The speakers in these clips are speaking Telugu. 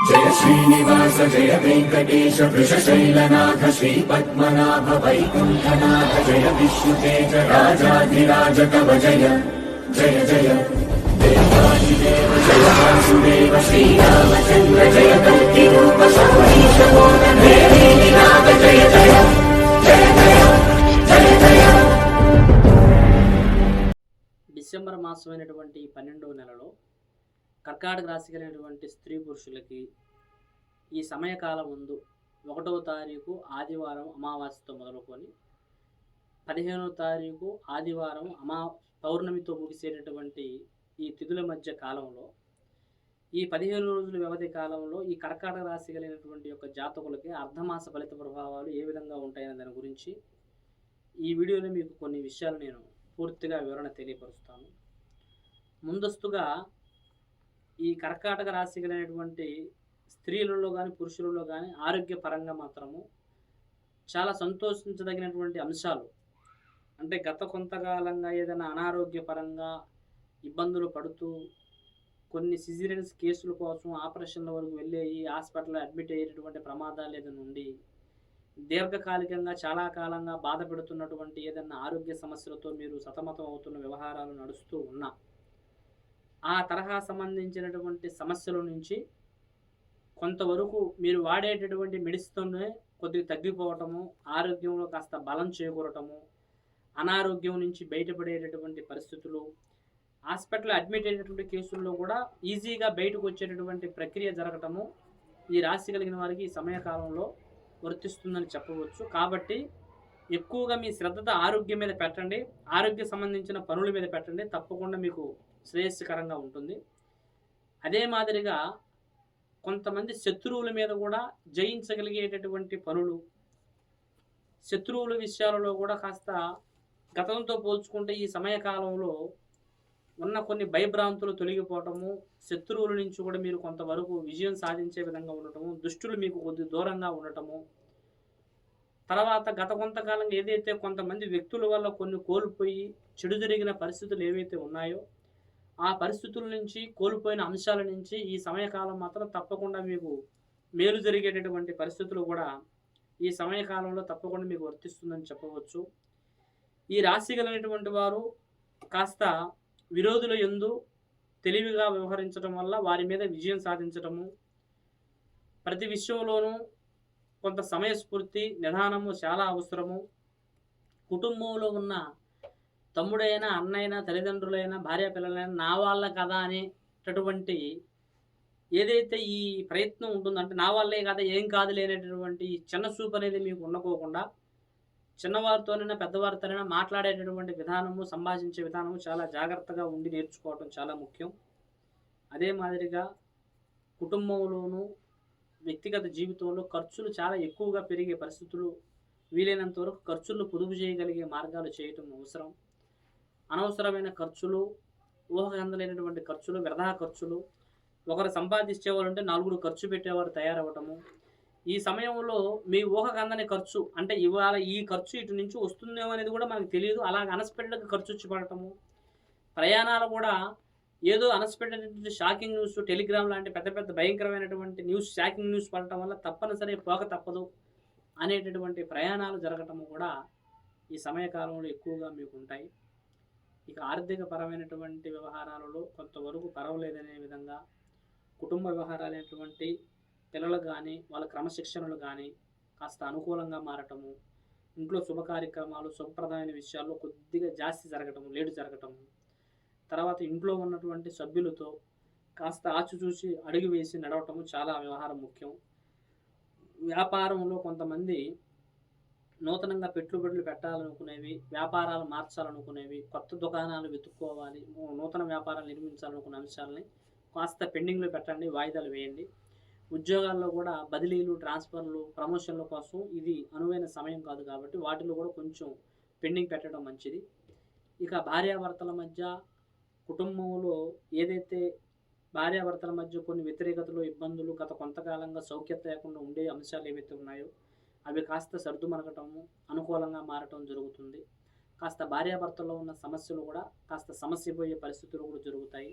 జయ శ్రీనివాస జయ వెంకటేశ వృషశైలనాథ శ్రీ పద్మనాభ వైకుంఠనాథ జయ విష్ణుతేజ రాజాధిరాజ కవ జయ జయ జయ. దేవాదిదేవ జయ వాసుదేవ శ్రీరామచంద్ర జయ కల్కి రూప శౌరీశ నాథ జయ జయ జయ జయ జయ జయ డిసెంబర్ మాసమైనటువంటి పన్నెండవ నెలలో కర్కాటక రాశి కలిగినటువంటి స్త్రీ పురుషులకి ఈ సమయకాలం ముందు ఒకటవ తారీఖు ఆదివారం అమావాస్యతో మొదలుకొని పదిహేనవ తారీఖు ఆదివారం అమా పౌర్ణమితో ముగిసేటటువంటి ఈ తిథుల మధ్య కాలంలో ఈ పదిహేను రోజుల వ్యవధి కాలంలో ఈ కర్కాటక రాశి కలిగినటువంటి యొక్క జాతకులకి అర్ధమాస ఫలిత ప్రభావాలు ఏ విధంగా ఉంటాయనే దాని గురించి ఈ వీడియోలో మీకు కొన్ని విషయాలు నేను పూర్తిగా వివరణ తెలియపరుస్తాను. ముందస్తుగా ఈ కర్కాటక రాశి కలిగినటువంటి స్త్రీలలో కానీ పురుషులలో కానీ ఆరోగ్యపరంగా మాత్రము చాలా సంతోషించదగినటువంటి అంశాలు. అంటే గత కొంతకాలంగా ఏదైనా అనారోగ్యపరంగా ఇబ్బందులు పడుతూ కొన్ని సిజిరియన్స్ కేసుల కోసం ఆపరేషన్ల వరకు వెళ్ళి ఈ హాస్పిటల్లో అడ్మిట్ అయ్యేటటువంటి ప్రమాదాలు ఏదైనా ఉండి దీర్ఘకాలికంగా చాలా కాలంగా బాధపడుతున్నటువంటి ఏదైనా ఆరోగ్య సమస్యలతో మీరు సతమతం అవుతున్న వ్యవహారాలు నడుస్తూ ఉన్నా ఆ తరహా సంబంధించినటువంటి సమస్యల నుంచి కొంతవరకు మీరు వాడేటటువంటి మెడిసిన్తోనే కొద్దిగా తగ్గిపోవటము ఆరోగ్యంలో కాస్త బలం చేకూరటము అనారోగ్యం నుంచి బయటపడేటటువంటి పరిస్థితులు హాస్పిటల్ అడ్మిట్ అయినటువంటి కేసుల్లో కూడా ఈజీగా బయటకు వచ్చేటటువంటి ప్రక్రియ జరగటము ఈ రాశి కలిగిన వారికి ఈ సమయకాలంలో వర్తిస్తుందని చెప్పవచ్చు. కాబట్టి ఎక్కువగా మీ శ్రద్ధత ఆరోగ్యం మీద పెట్టండి. ఆరోగ్య సంబంధించిన పనుల మీద పెట్టండి. తప్పకుండా మీకు శ్రేయస్కరంగా ఉంటుంది. అదే మాదిరిగా కొంతమంది శత్రువుల మీద కూడా జయించగలిగేటటువంటి పనులు శత్రువుల విషయాలలో కూడా కాస్త గతంతో పోల్చుకుంటే ఈ సమయకాలంలో ఉన్న కొన్ని భయభ్రాంతులు తొలగిపోవటము శత్రువుల నుంచి కూడా మీరు కొంతవరకు విజయం సాధించే విధంగా ఉండటము దుష్టులు మీకు కొద్ది దూరంగా ఉండటము తర్వాత గత కొంతకాలంగా ఏదైతే కొంతమంది వ్యక్తుల వల్ల కొన్ని కోల్పోయి చెడు జరిగిన పరిస్థితులు ఏవైతే ఉన్నాయో ఆ పరిస్థితుల నుంచి కోల్పోయిన అంశాల నుంచి ఈ సమయకాలం మాత్రం తప్పకుండా మీకు మేలు జరిగేటటువంటి పరిస్థితులు కూడా ఈ సమయకాలంలో తప్పకుండా మీకు వర్తిస్తుందని చెప్పవచ్చు. ఈ రాశి కలిగినటువంటి వారు కాస్త విరోధుల ఎందు తెలివిగా వ్యవహరించడం వల్ల వారి మీద విజయం సాధించటము ప్రతి విషయంలోనూ కొంత సమయస్ఫూర్తి నిదానము చాలా అవసరము. కుటుంబంలో ఉన్న తమ్ముడైనా అన్నైనా తల్లిదండ్రులైనా భార్య పిల్లలైనా నా వాళ్ళ కదా అనేటటువంటి ఏదైతే ఈ ప్రయత్నం ఉంటుందో అంటే నా వాళ్ళే కదా ఏం కాదు లేనటువంటి ఈ చిన్న చూపు అనేది మీకు ఉండకోకుండా చిన్నవారితోనైనా పెద్దవారితోనైనా మాట్లాడేటటువంటి విధానము సంభాషించే విధానము చాలా జాగ్రత్తగా ఉండి నేర్చుకోవటం చాలా ముఖ్యం. అదే మాదిరిగా కుటుంబంలోనూ వ్యక్తిగత జీవితంలో ఖర్చులు చాలా ఎక్కువగా పెరిగే పరిస్థితులు వీలైనంత వరకు ఖర్చులను పొదుపు చేయగలిగే మార్గాలు చేయటం అవసరం. అనవసరమైన ఖర్చులు ఊహకందలేనటువంటి ఖర్చులు వ్యర్థా ఖర్చులు ఒకరు సంపాదించేవారంటే నలుగురు ఖర్చు పెట్టేవారు తయారవ్వటము. ఈ సమయంలో మీ ఊహకందని ఖర్చు అంటే ఇవాళ ఈ ఖర్చు ఇటు నుంచి వస్తుందేమో అనేది కూడా మనకు తెలియదు. అలాగ అన్ఎక్స్పెక్టెడ్గా ఖర్చు వచ్చి పడటము. ప్రయాణాలు కూడా ఏదో అన్ఎక్స్పెక్టెడ్ షాకింగ్ న్యూస్ టెలిగ్రామ్ లాంటి పెద్ద పెద్ద భయంకరమైనటువంటి న్యూస్ షాకింగ్ న్యూస్ పడటం వల్ల తప్పనిసరి పోక తప్పదు అనేటటువంటి ప్రయాణాలు జరగటము కూడా ఈ సమయకాలంలో ఎక్కువగా మీకు ఉంటాయి ఇక ఆర్థిక పరమైనటువంటి వ్యవహారాలలో కొంతవరకు పర్వాలేదనే విధంగా కుటుంబ వ్యవహారాలైనటువంటి పిల్లలు కానీ వాళ్ళ క్రమశిక్షణలు కానీ కాస్త అనుకూలంగా మారటము ఇంట్లో శుభ కార్యక్రమాలు శుభప్రదమైన విషయాల్లో కొద్దిగా జాస్తి జరగటము లేటు జరగటము తర్వాత ఇంట్లో ఉన్నటువంటి సభ్యులతో కాస్త ఆచిచూసి అడుగు వేసి నడవటము చాలా వ్యవహారం ముఖ్యం. వ్యాపారంలో కొంతమంది నూతనంగా పెట్టుబడులు పెట్టాలనుకునేవి వ్యాపారాలు మార్చాలనుకునేవి కొత్త దుకాణాలు వెతుక్కోవాలి నూతన వ్యాపారాలు నిర్మించాలనుకునే అంశాలని కాస్త పెండింగ్లో పెట్టండి వాయిదాలు వేయండి. ఉద్యోగాల్లో కూడా బదిలీలు ట్రాన్స్ఫర్లు ప్రమోషన్ల కోసం ఇది అనువైన సమయం కాదు కాబట్టి వాటిలో కూడా కొంచెం పెండింగ్ పెట్టడం మంచిది. ఇక భార్యాభర్తల మధ్య కుటుంబంలో ఏదైతే భార్యాభర్తల మధ్య కొన్ని వ్యతిరేకతలు ఇబ్బందులు గత కొంతకాలంగా సౌఖ్యత లేకుండా ఉండే అంశాలు ఏవైతే ఉన్నాయో అవి కాస్త సర్దుమనగటము అనుకూలంగా మారటం జరుగుతుంది. కాస్త భార్యాభర్తల్లో ఉన్న సమస్యలు కూడా కాస్త సమస్య పోయే పరిస్థితులు కూడా జరుగుతాయి.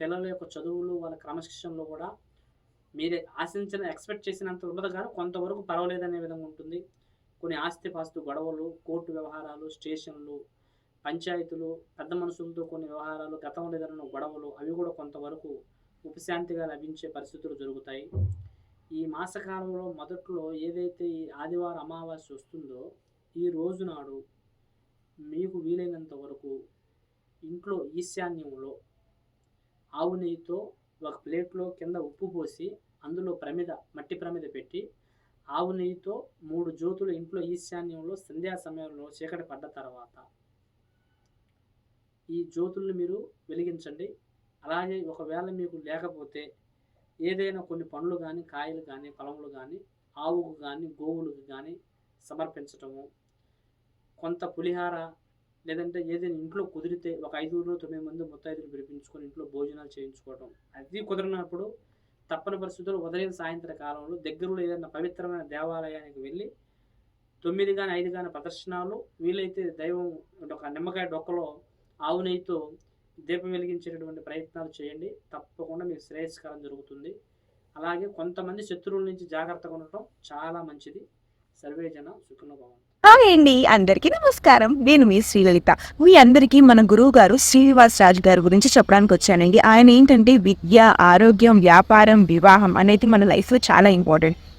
పిల్లల యొక్క చదువులు వాళ్ళ క్రమశిక్షణలో కూడా మీరు ఆశించిన ఎక్స్పెక్ట్ చేసినంత ఉండదు కానీ కొంతవరకు పర్వాలేదనే విధంగా ఉంటుంది. కొన్ని ఆస్తిపాస్తు గొడవలు కోర్టు వ్యవహారాలు స్టేషన్లు పంచాయతీలు పెద్ద మనుషులతో కొన్ని వ్యవహారాలు గతంలో ఏదైనా గొడవలు అవి కూడా కొంతవరకు ఉపశాంతిగా లభించే పరిస్థితులు జరుగుతాయి. ఈ మాసకాలంలో మొదట్లో ఏదైతే ఈ ఆదివారం అమావాస్య వస్తుందో ఈ రోజు నాడు మీకు వీలైనంత వరకు ఇంట్లో ఈశాన్యంలో ఆవు నెయ్యితో ఒక ప్లేట్లో కింద ఉప్పు పోసి అందులో ప్రమిద మట్టి ప్రమిద పెట్టి ఆవు నెయ్యితో మూడు జ్యోతులు ఇంట్లో ఈశాన్యంలో సంధ్యా సమయంలో చీకటి పడ్డ తర్వాత ఈ జ్యోతుల్ని మీరు వెలిగించండి. అలాగే ఒకవేళ మీకు లేకపోతే ఏదైనా కొన్ని పండ్లు కానీ కాయలు కానీ ఫలములు కానీ ఆవుకు కానీ గోవులకు కానీ సమర్పించటము. కొంత పులిహార లేదంటే ఏదైనా ఇంట్లో కుదిరితే ఒక ఐదుగురు తొమ్మిది మంది ముత్తైదులు పిలిపించుకొని ఇంట్లో భోజనాలు చేయించుకోవడం అది కుదిరినప్పుడు తప్పని పరిస్థితుల్లో ఉదయం సాయంత్రం కాలంలో దగ్గరలో ఏదైనా పవిత్రమైన దేవాలయానికి వెళ్ళి తొమ్మిది కానీ ఐదు కానీ ప్రదర్శనాలు వీలైతే దైవం ఒక నిమ్మకాయ డొక్కలో ఆవు నెయ్యితో దీపం వెలిగించేటటువంటి ప్రయత్నాలు చేయండి. తప్పకుండా మీకు శ్రేయస్కరం జరుగుతుంది. అలాగే కొంతమంది శత్రువుల నుంచి జాగ్రత్తగా ఉండటం చాలా మంచిది. సర్వేజన సుఖనుభవం హాయ్ అండి. అందరికీ నమస్కారం. నేను మీ శ్రీలలిత. మీ అందరికీ మన గురువు గారు శ్రీనివాస్ రాజు గారి గురించి చెప్పడానికి వచ్చానండి. ఆయన ఏంటంటే విద్య ఆరోగ్యం వ్యాపారం వివాహం అనేది మన లైఫ్లో చాలా ఇంపార్టెంట్.